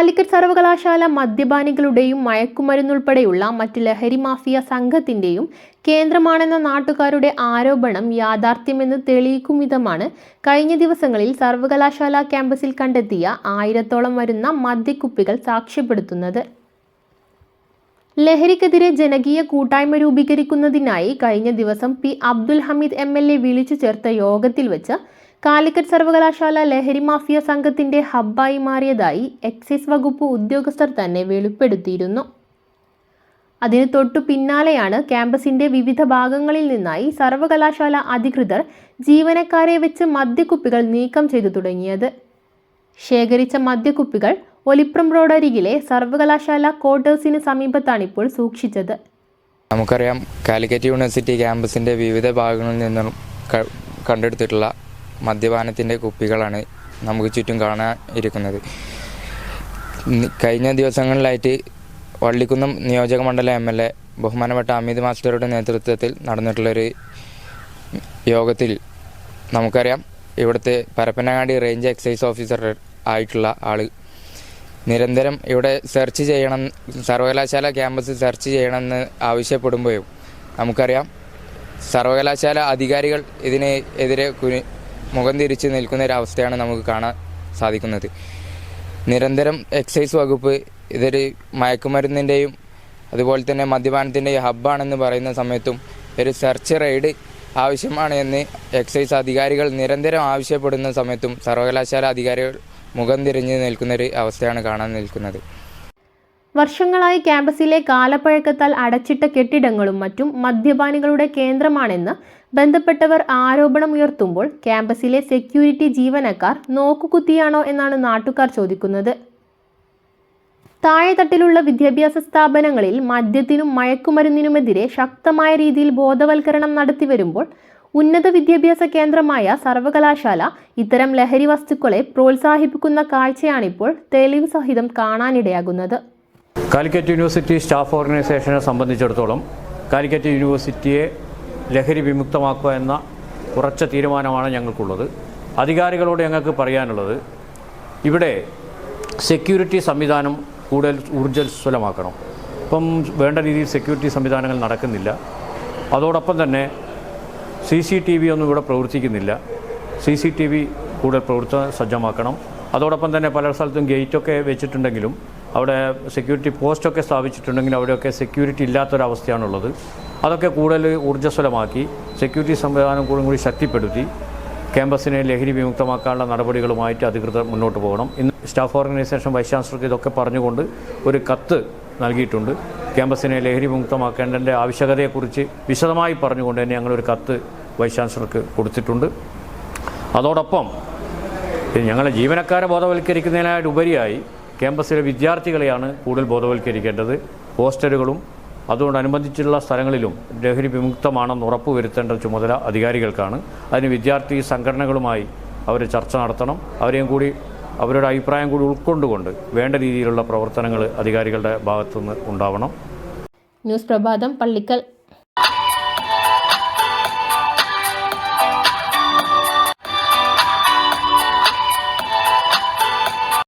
കാലിക്കറ്റ് സർവകലാശാല മദ്യപാനികളുടെയും മയക്കുമരുന്നുൾപ്പെടെയുള്ള മറ്റ് ലഹരി മാഫിയ സംഘത്തിന്റെയും കേന്ദ്രമാണെന്ന നാട്ടുകാരുടെ ആരോപണം യാഥാർത്ഥ്യമെന്ന് തെളിയിക്കും വിധമാണ് കഴിഞ്ഞ ദിവസങ്ങളിൽ സർവകലാശാല ക്യാമ്പസിൽ കണ്ടെത്തിയ ആയിരത്തോളം വരുന്ന മദ്യക്കുപ്പികൾ സാക്ഷ്യപ്പെടുത്തുന്നത്. ലഹരിക്കെതിരെ ജനകീയ കൂട്ടായ്മ രൂപീകരിക്കുന്നതിനായി കഴിഞ്ഞ ദിവസം പി അബ്ദുൽ ഹമീദ് എം വിളിച്ചു ചേർത്ത യോഗത്തിൽ വെച്ച് കാലിക്കറ്റ് സർവകലാശാല ലഹരി മാഫിയ സംഘത്തിന്റെ ഹബ്ബായി മാറിയതായി എക്സൈസ് വകുപ്പ് ഉദ്യോഗസ്ഥർ തന്നെ വെളിപ്പെടുത്തിയിരുന്നു. അതിന് തൊട്ടു പിന്നാലെയാണ് ക്യാമ്പസിന്റെ വിവിധ ഭാഗങ്ങളിൽ നിന്നായി സർവകലാശാല അധികൃതർ ജീവനക്കാരെ വെച്ച് മദ്യക്കുപ്പികൾ നീക്കം ചെയ്തു തുടങ്ങിയത്. ശേഖരിച്ച മദ്യക്കുപ്പികൾ ഒലിപ്രം റോഡരികിലെ സർവകലാശാല ക്വാർട്ടേഴ്സിന് സമീപത്താണ് ഇപ്പോൾ സൂക്ഷിച്ചത്. നമുക്കറിയാം കാലിക്കറ്റ് യൂണിവേഴ്സിറ്റി ക്യാമ്പസിന്റെ വിവിധ ഭാഗങ്ങളിൽ നിന്നും കണ്ടെടുത്തിട്ടുള്ള മദ്യപാനത്തിന്റെ കുപ്പികളാണ് നമുക്ക് ചുറ്റും കാണാൻ ഇരിക്കുന്നത്. കഴിഞ്ഞ ദിവസങ്ങളിലായിട്ട് വള്ളിക്കുന്നം നിയോജക മണ്ഡലം എം എൽ എ ബഹുമാനപ്പെട്ട അമിത് മാസ്റ്ററുടെ നേതൃത്വത്തിൽ നടന്നിട്ടുള്ളൊരു യോഗത്തിൽ നമുക്കറിയാം ഇവിടുത്തെ പരപ്പനങ്ങാടി റേഞ്ച് എക്സൈസ് ഓഫീസർ ആയിട്ടുള്ള ആൾ നിരന്തരം ഇവിടെ സെർച്ച് ചെയ്യണം സർവകലാശാല ക്യാമ്പസ് സെർച്ച് ചെയ്യണമെന്ന് ആവശ്യപ്പെടുമ്പോഴും നമുക്കറിയാം സർവകലാശാല അധികാരികൾ ഇതിനെതിരെ കുനി മുഖം തിരിച്ച് നിൽക്കുന്ന ഒരു അവസ്ഥയാണ് നമുക്ക് കാണാൻ സാധിക്കുന്നത്. നിരന്തരം എക്സൈസ് വകുപ്പ് ഇതൊരു മയക്കുമരുന്നിന്റെയും അതുപോലെ തന്നെ മദ്യപാനത്തിന്റെയും ഹബ്ബാണെന്ന് പറയുന്ന സമയത്തും ഒരു സെർച്ച് റെയ്ഡ് ആവശ്യമാണ് എന്ന് എക്സൈസ് അധികാരികൾ നിരന്തരം ആവശ്യപ്പെടുന്ന സമയത്തും സർവകലാശാല അധികാരികൾ മുഖം തിരിഞ്ഞ് നിൽക്കുന്നൊരു അവസ്ഥയാണ് കാണാൻ നിൽക്കുന്നത്. വർഷങ്ങളായി ക്യാമ്പസിലെ കാലപ്പഴക്കത്താൽ അടച്ചിട്ട കെട്ടിടങ്ങളും മറ്റും മദ്യപാനികളുടെ കേന്ദ്രമാണെന്ന് ബന്ധപ്പെട്ടവർ ആരോപണം ഉയർത്തുമ്പോൾ ക്യാമ്പസിലെ സെക്യൂരിറ്റി ജീവനക്കാർ നോക്കുകുത്തിയാണോ എന്നാണ് നാട്ടുകാർ ചോദിക്കുന്നത്. താഴെത്തട്ടിലുള്ള വിദ്യാഭ്യാസ സ്ഥാപനങ്ങളിൽ മദ്യത്തിനും മയക്കുമരുന്നിനുമെതിരെ ശക്തമായ രീതിയിൽ ബോധവൽക്കരണം നടത്തി വരുമ്പോൾ ഉന്നത വിദ്യാഭ്യാസ കേന്ദ്രമായ സർവകലാശാല ഇത്തരം ലഹരി വസ്തുക്കളെ പ്രോത്സാഹിപ്പിക്കുന്ന കാഴ്ചയാണിപ്പോൾ തെളിവ് സഹിതം കാണാനിടയാകുന്നത്. കാലിക്കറ്റ് യൂണിവേഴ്സിറ്റി സ്റ്റാഫ് ഓർഗനൈസേഷനെ സംബന്ധിച്ചിടത്തോളം കാലിക്കറ്റ് യൂണിവേഴ്സിറ്റിയെ ലഹരി വിമുക്തമാക്കുക എന്ന ഉറച്ച തീരുമാനമാണ് ഞങ്ങൾക്കുള്ളത്. അധികാരികളോട് ഞങ്ങൾക്ക് പറയാനുള്ളത് ഇവിടെ സെക്യൂരിറ്റി സംവിധാനം കൂടുതൽ ഊർജസ്വലമാക്കണം. ഇപ്പം വേണ്ട രീതിയിൽ സെക്യൂരിറ്റി സംവിധാനങ്ങൾ നടക്കുന്നില്ല. അതോടൊപ്പം തന്നെ സി സി ടി വി ഒന്നും ഇവിടെ പ്രവർത്തിക്കുന്നില്ല. സി സി ടി വി കൂടുതൽ പ്രവർത്തന സജ്ജമാക്കണം. അതോടൊപ്പം തന്നെ പല സ്ഥലത്തും ഗേറ്റൊക്കെ വെച്ചിട്ടുണ്ടെങ്കിലും അവിടെ സെക്യൂരിറ്റി പോസ്റ്റൊക്കെ സ്ഥാപിച്ചിട്ടുണ്ടെങ്കിലും അവിടെയൊക്കെ സെക്യൂരിറ്റി ഇല്ലാത്തൊരവസ്ഥയാണുള്ളത്. അതൊക്കെ കൂടുതൽ ഊർജസ്വലമാക്കി സെക്യൂരിറ്റി സംവിധാനം കൂടും കൂടി ശക്തിപ്പെടുത്തി ക്യാമ്പസിനെ ലഹരി വിമുക്തമാക്കാനുള്ള നടപടികളുമായിട്ട് അധികൃതർ മുന്നോട്ട് പോകണം. ഇന്ന് സ്റ്റാഫ് ഓർഗനൈസേഷൻ വൈസ് ചാൻസലർക്ക് ഇതൊക്കെ പറഞ്ഞുകൊണ്ട് ഒരു കത്ത് നൽകിയിട്ടുണ്ട്. ക്യാമ്പസിനെ ലഹരി വിമുക്തമാക്കേണ്ടതിന്റെ ആവശ്യകതയെക്കുറിച്ച് വിശദമായി പറഞ്ഞുകൊണ്ട് തന്നെ ഞങ്ങളൊരു കത്ത് വൈസ് ചാൻസലർക്ക് കൊടുത്തിട്ടുണ്ട്. അതോടൊപ്പം ഞങ്ങളെ ജീവനക്കാരെ ബോധവൽക്കരിക്കുന്നതിനായിട്ട് ഉപരിയായി ക്യാമ്പസിലെ വിദ്യാർത്ഥികളെയാണ് കൂടുതൽ ബോധവൽക്കരിക്കേണ്ടത്. ഹോസ്റ്റലുകളും അതുകൊണ്ടനുബന്ധിച്ചുള്ള സ്ഥലങ്ങളിലും ലഹരി വിമുക്തമാണെന്ന് ഉറപ്പുവരുത്തേണ്ട ചുമതല അധികാരികൾക്കാണ്. അതിന് വിദ്യാർത്ഥി സംഘടനകളുമായി അവർ ചർച്ച നടത്തണം. അവരെയും കൂടി അവരുടെ അഭിപ്രായം കൂടി ഉൾക്കൊണ്ടുകൊണ്ട് വേണ്ട രീതിയിലുള്ള പ്രവർത്തനങ്ങൾ അധികാരികളുടെ ഭാഗത്തുനിന്ന് ഉണ്ടാവണം. ന്യൂസ് പ്രഭാതം പള്ളിക്കൽ